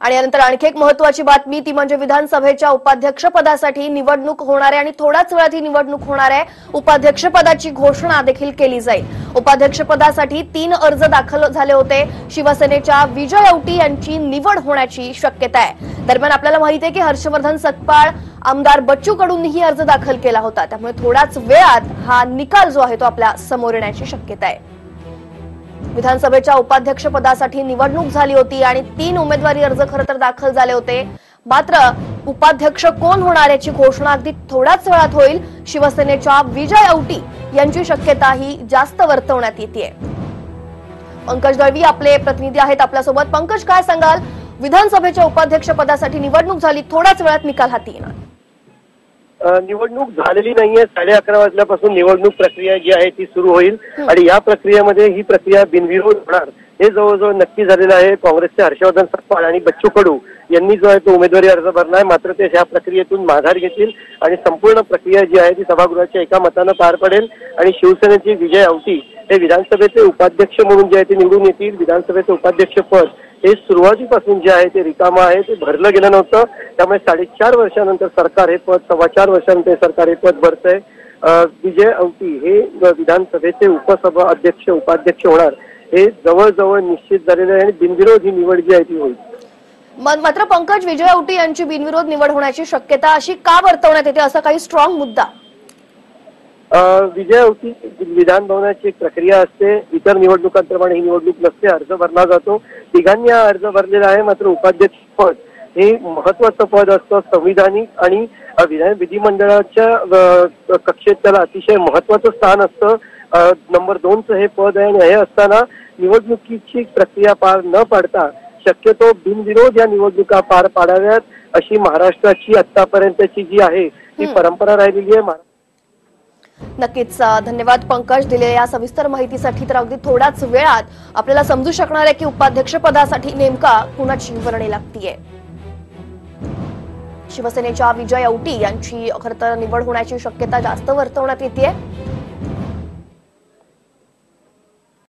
आणि यानंतर आणखी एक महत्वाची बातमी ती म्हणजे विधानसभेच्या उपाध्यक्षपदासाठी निवडणूक होणार आहे आणि थोड्याच वेळात ही निवडणूक होणार आहे. उपाध्यक्षपदाची घोषणा देखील केली जाईल. उपाध्यक्षपदासाठी तीन अर्ज दाखल झाले होते. शिवसेनेच्या विजय औटी यांची निवड होण्याची शक्यता आहे. दरम्यान आपल्याला माहिती आहे की हर्षवर्धन सतपाळ आमदार बच्चू कडूंनीही अर्ज दाखल केला होता. त्यामुळे थोड्याच वेळात हा निकाल जो आहे तो आपल्यासमोर येण्याची शक्यता आहे. विधानसभेच्या उपाध्यक्षपदासाठी निवडणूक झाली होती आणि तीन उमेदवारी अर्ज खरं तर दाखल झाले होते. मात्र उपाध्यक्ष कोण होणार याची घोषणा अगदी थोड्याच वेळात होईल. शिवसेनेच्या विजय औटी यांची शक्यता ही जास्त वर्तवण्यात येते पंकज दळवी आपले प्रतिनिधी आहेत आपल्यासोबत. पंकज काय सांगाल? विधानसभेच्या उपाध्यक्ष पदासाठी निवडणूक झाली थोड्याच वेळात निकाल हाती येणार. निवडणूक झालेली नाहीये. साडे अकरा वाजल्यापासून निवडणूक प्रक्रिया जी आहे ती सुरू होईल. आणि या प्रक्रियेमध्ये ही प्रक्रिया बिनविरोध होणार. हे जवळजवळ नक्की झालेलं आहे. काँग्रेसचे हर्षवर्धन सकपाळ आणि बच्चू कडू यांनी जो आहे तो उमेदवारी अर्ज भरला आहे मात्र ते ह्या प्रक्रियेतून माघार घेतील आणि संपूर्ण प्रक्रिया जी आहे ती सभागृहाच्या एका मतानं पार पडेल. आणि शिवसेनेची विजय औटी हे विधानसभेचे उपाध्यक्ष म्हणून जे आहे ते निवडून येतील. विधानसभेचं उपाध्यक्ष पद हे सुरुवातीपासून जे आहे ते रिकामं आहे ते भरलं गेलं नव्हतं. त्यामुळे साडेचार वर्षानंतर सरकार हे पद सव्वा चार वर्षानंतर सरकार हे पद भरतंय. विजय औटी हे विधानसभेचे उपसभा अध्यक्ष उपाध्यक्ष होणार. हे जवळजवळ निश्चित झालेलं आहे आणि बिनविरोध ही निवड जी आहे ती होईल. मात्र पंकज विजय औटी यांची बिनविरोध निवड होण्याची शक्यता अशी का वर्तवण्यात येते असा काही स्ट्रॉंग मुद्दा? विजय औटी विधान भवनाची एक प्रक्रिया असते. इतर निवडणुकांप्रमाणे ही निवडणूक नसते. अर्ज भरला जातो. तिघांनी हा अर्ज भरलेला आहे. मात्र उपाध्यक्ष पद हे महत्वाचं पद असतं. संविधानिक आणि विधान विधिमंडळाच्या कक्षेत त्याला अतिशय महत्वाचं स्थान असतं. नंबर दोनचं हे पद आहे आणि हे असताना निवडणुकीची प्रक्रिया पार न पाडता शक्यतो बिनविरोध या निवडणुका पार पाडाव्यात अशी महाराष्ट्राची आतापर्यंतची जी आहे ती. परंपरा राहिलेली आहे. नक्कीच धन्यवाद पंकज दिलेल्या या सविस्तर माहितीसाठी. तर अगदी थोड्याच वेळात आपल्याला समजू शकणार आहे की उपाध्यक्षपदासाठी नेमका कुणाची वर्णी लागतीये. शिवसेनेच्या विजय औटी यांची खरं तर निवड होण्याची शक्यता जास्त वर्तवण्यात येते